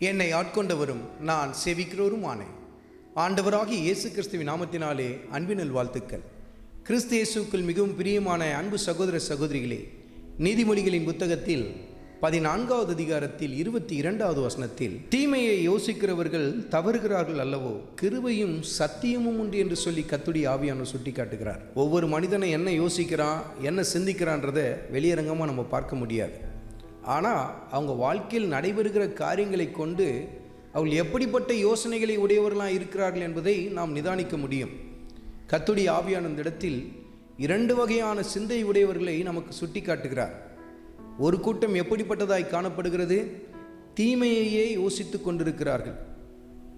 என்னை ஆட்கொண்டவரும் நான் செவிக்கிறோருமானேன் ஆண்டவராகி இயேசு கிறிஸ்துவின் நாமத்தினாலே அன்பினல் வாழ்த்துக்கள் கிறிஸ்து இயேசுக்கள் மிகவும் பிரியமான அன்பு சகோதர சகோதரிகளே நீதிமொழிகளின் புத்தகத்தில் பதினான்காவது அதிகாரத்தில் இருபத்தி இரண்டாவது வசனத்தில் தீமையை யோசிக்கிறவர்கள் தவறுகிறார்கள் அல்லவோ கிருவையும் சத்தியமும் உண்டு என்று சொல்லி கத்துடி ஆவியானவர் சுட்டி காட்டுகிறார் ஒவ்வொரு மனிதனை என்ன யோசிக்கிறான் என்ன சிந்திக்கிறான்றதை வெளியரங்கமாக நம்ம பார்க்க முடியாது. ஆனால் அவங்க வாழ்க்கையில் நடைபெறுகிற காரியங்களை கொண்டு அவர்கள் எப்படிப்பட்ட யோசனைகளை உடையவர்களாக இருக்கிறார்கள் என்பதை நாம் நிதானிக்க முடியும். கத்துடி ஆவியான இடத்தில் இரண்டு வகையான சிந்தை உடையவர்களை நமக்கு சுட்டி காட்டுகிறார் ஒரு கூட்டம் எப்படிப்பட்டதாய் காணப்படுகிறது? தீமையையே யோசித்து கொண்டிருக்கிறார்கள்.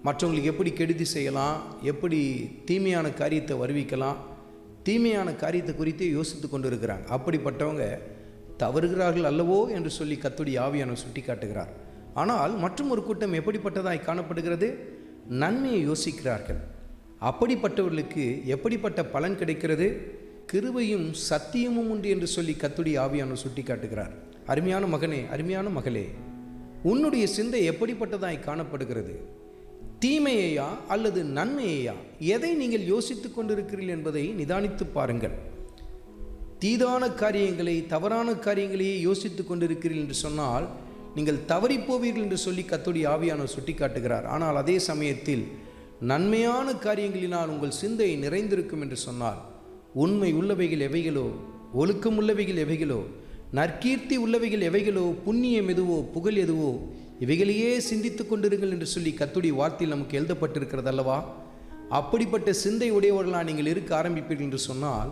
மற்றவங்களுக்கு எப்படி கெடுதி செய்யலாம்? எப்படி தீமையான காரியத்தை வருவிக்கலாம்? தீமையான காரியத்தை குறித்தே யோசித்து கொண்டு இருக்கிறாங்க அப்படிப்பட்டவங்க தவறுகிறார்கள் அல்லவோ என்று சொல்லி கத்துடி ஆவியான சுட்டி காட்டுகிறார் ஆனால் மற்றும் ஒரு கூட்டம் எப்படிப்பட்டதாய் காணப்படுகிறது? நன்மையை யோசிக்கிறார்கள். அப்படிப்பட்டவர்களுக்கு எப்படிப்பட்ட பலன் கிடைக்கிறது? கிருபையும் சத்தியமும் உண்டு என்று சொல்லி கத்துடி ஆவியான சுட்டி காட்டுகிறார் அருமையான மகனே அருமையான மகளே உன்னுடைய சிந்தை எப்படிப்பட்டதாய் காணப்படுகிறது? தீமையையா அல்லது நன்மையையா? எதை நீங்கள் யோசித்துக் கொண்டிருக்கிறீர்கள் என்பதை நிதானித்து பாருங்கள். தீதான காரியங்களை தவறான காரியங்களையே யோசித்துக் கொண்டிருக்கிறீர்கள் என்று சொன்னால் நீங்கள் தவறிப் போவீர்கள் என்று சொல்லி கத்தோடி ஆவியானவர் சுட்டி காட்டுகிறார் ஆனால் அதே சமயத்தில் நன்மையான காரியங்களினால் உங்கள் சிந்தை நிறைந்திருக்கும் என்று சொன்னால் உண்மை உள்ளவைகள் எவைகளோ ஒழுக்கம் உள்ளவைகள் எவைகளோ நற்கீர்த்தி உள்ளவைகள் எவைகளோ புண்ணியம் எதுவோ புகழ் எதுவோ இவைகளையே சிந்தித்து கொண்டிருங்கள் என்று சொல்லி கத்துடி வார்த்தையில் நமக்கு எழுதப்பட்டிருக்கிறது அல்லவா அப்படிப்பட்ட சிந்தை உடையவர்களாக நீங்கள் இருக்க ஆரம்பிப்பீர்கள் என்று சொன்னால்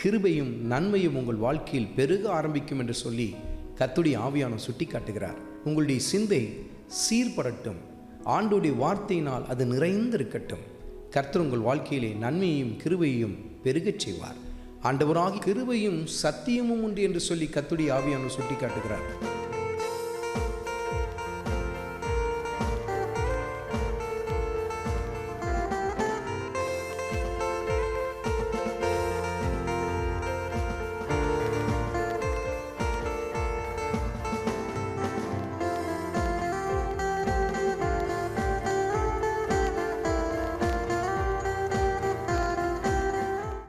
கிருபையும் நன்மையும் உங்கள் வாழ்க்கையில் பெருக ஆரம்பிக்கும் என்று சொல்லி கத்துடைய ஆவியானம் சுட்டி காட்டுகிறார் உங்களுடைய சிந்தை சீர்படட்டும். ஆண்டுடைய வார்த்தையினால் அது நிறைந்திருக்கட்டும். கர்த்தர் உங்கள் வாழ்க்கையிலே நன்மையையும் கிருபையையும் பெருகச் செய்வார். ஆண்டவராகி கிருபையும் சத்தியமும் உண்டு என்று சொல்லி கத்துடைய ஆவியானம் சுட்டி காட்டுகிறார்